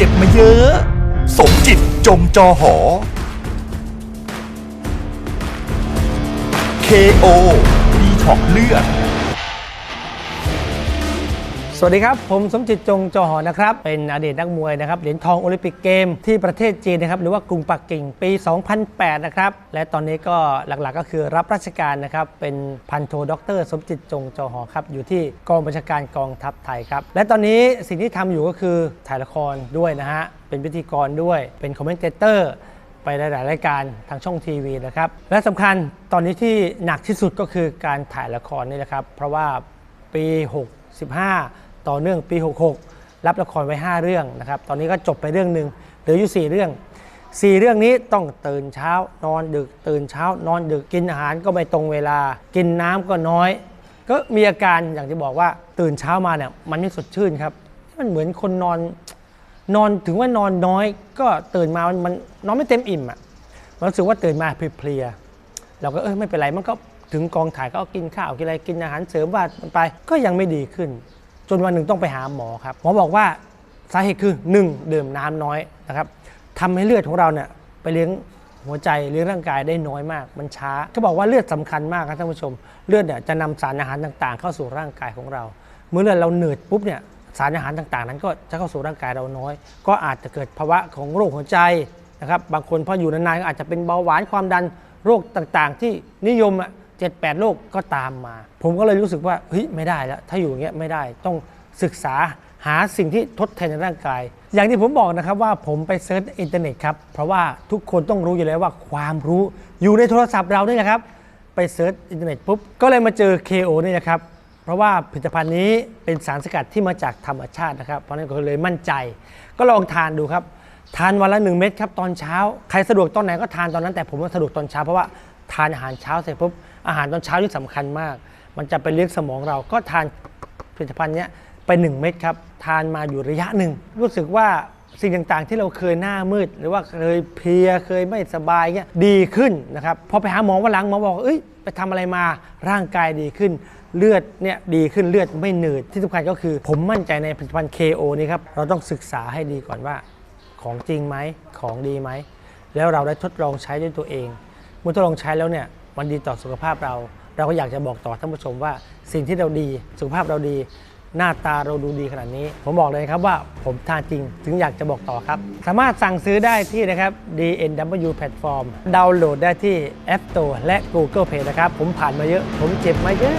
จ็บมาเยอะ สมจิตจงจอหอ KO ดีท็อกเลือด สวัสดีครับ ผมสมจิตจงจอหอนะครับ เป็นอดีตนักมวยนะครับเหรียญทองโอลิมปิกเกมที่ประเทศจีนนะครับหรือว่ากรุงปักกิ่งปี 2008 นะครับและตอนนี้ก็หลักๆก็คือรับราชการนะครับเป็นพันโทด็อกเตอร์สมจิตจงจอหอครับอยู่ที่กองบัญชาการกองทัพไทยครับและตอนนี้สิ่งที่ทำอยู่ก็คือถ่ายละครด้วยนะฮะเป็นพิธีกรด้วยเป็นคอมเมนเตอร์ไปหลาย ๆ รายการทางช่องทีวีนะครับ และสำคัญตอนนี้ที่หนักที่สุดก็คือการถ่ายละครนี่แหละครับ เพราะว่าปี 65 ต่อเนื่องปี 66 รับละครไว้ 5 เรื่องนะครับ ตอนนี้ก็จบไปเรื่องหนึ่งเหลืออยู่ 4 เรื่อง 4 เรื่องนี้ต้องตื่นเช้านอนดึก ตื่นเช้านอนดึกกินอาหารก็ไม่ตรงเวลา กินน้ำก็น้อย ก็มีอาการอย่างที่บอกว่าตื่นเช้ามาเนี่ยมันไม่สดชื่นครับ มันเหมือนคนนอนนอนถึงว่านอนน้อยก็ตื่นมามันมันนอนไม่เต็มอิ่มอะมันรู้สึกว่าตื่นมาเพลียเราก็เออไม่เป็นไรมันก็ถึงกองถ่ายก็กินข้าวกินอะไรกินอาหารเสริมว่ามันไปก็ยังไม่ดีขึ้น จนวันหนึ่งต้องไปหาหมอครับหมอบอกว่าสาเหตุคือ 1. ดื่มน้ำน้อยนะครับทำให้เลือดของเราเนี่ยไปเลี้ยงหัวใจเลี้ยงร่างกายได้น้อยมาก มันช้าเขาบอกว่าเลือดสำคัญมากครับท่านผู้ชม เลือดเนี่ยจะนำสารอาหารต่างๆ เข้าสู่ร่างกายของเรา เมื่อเลือดเราเหนื่อยปุ๊บเนี่ยสารอาหารต่างๆ นั้นก็จะเข้าสู่ร่างกายเราน้อย ก็อาจจะเกิดภาวะของโรคหัวใจนะครับบางคนพออยู่นานๆก็อาจจะเป็นเบาหวานความดันโรคต่างๆ ที่นิยมอะ เจ็ดแปดโรคก็ตามมา ผมก็เลยรู้สึกว่าเฮ้ยไม่ได้แล้วถ้าอยู่อย่างเงี้ยไม่ได้ต้องศึกษาหาสิ่งที่ทดแทนในร่างกาย อย่างที่ผมบอกนะครับว่าผมไปเซิร์ชอินเทอร์เน็ตครับ เพราะว่าทุกคนต้องรู้อยู่แล้วว่าความรู้อยู่ในโทรศัพท์เรานี่แหละครับ ไปเซิร์ชอินเทอร์เน็ตปุ๊บ ก็เลยมาเจอ KO นี่นะครับ เพราะว่าผลิตภัณฑ์นี้เป็นสารสกัดที่มาจากธรรมชาตินะครับ เพราะฉะนั้นก็เลยมั่นใจ ก็ลองทานดูครับ ทานวันละ 1 เม็ดครับตอนเช้า ใครสะดวกตอนไหนก็ทานตอนนั้น แต่ผมว่าสะดวกตอนเช้าเพราะว่า ทานอาหารเช้าเสร็จปุ๊บอาหารตอนเช้าที่สำคัญมาก มันจะไปเลี้ยงสมองเราก็ทานผลิตภัณฑ์เนี้ยไป1เม็ดครับ ทานมาอยู่ระยะหนึ่ง รู้สึกว่าสิ่งต่างๆ ที่เราเคยหน้ามืด หรือว่าเคยเพลียเคยไม่สบายเงี้ยดีขึ้นนะครับพอไปหาหมอวันหลังหมอบอกเอ้ยไปทำอะไรมาร่างกายดีขึ้น เลือดเนี่ยดีขึ้นเลือดไม่หนืดที่สำคัญก็คือ ผมมั่นใจในผลิตภัณฑ์ KO นี่ครับเราต้องศึกษาให้ดีก่อนว่าของจริงไหมของดีไหมแล้วเราได้ทดลองใช้ด้วยตัวเอง เมื่อทดลองใช้แล้วเนี่ยมันดีต่อสุขภาพเรา เราก็อยากจะบอกต่อท่านผู้ชมว่า สิ่งที่เราดีสุขภาพเราดี หน้าตาเราดูดีขนาดนี้ ผมบอกเลยครับว่าผมทานจริงถึงอยากจะบอกต่อครับ สามารถสั่งซื้อได้ที่นะครับ DNW Platform ดาวน์โหลดได้ที่ App Store และ Google Play นะครับ ผมผ่านมาเยอะ ผมเจ็บมาเยอะ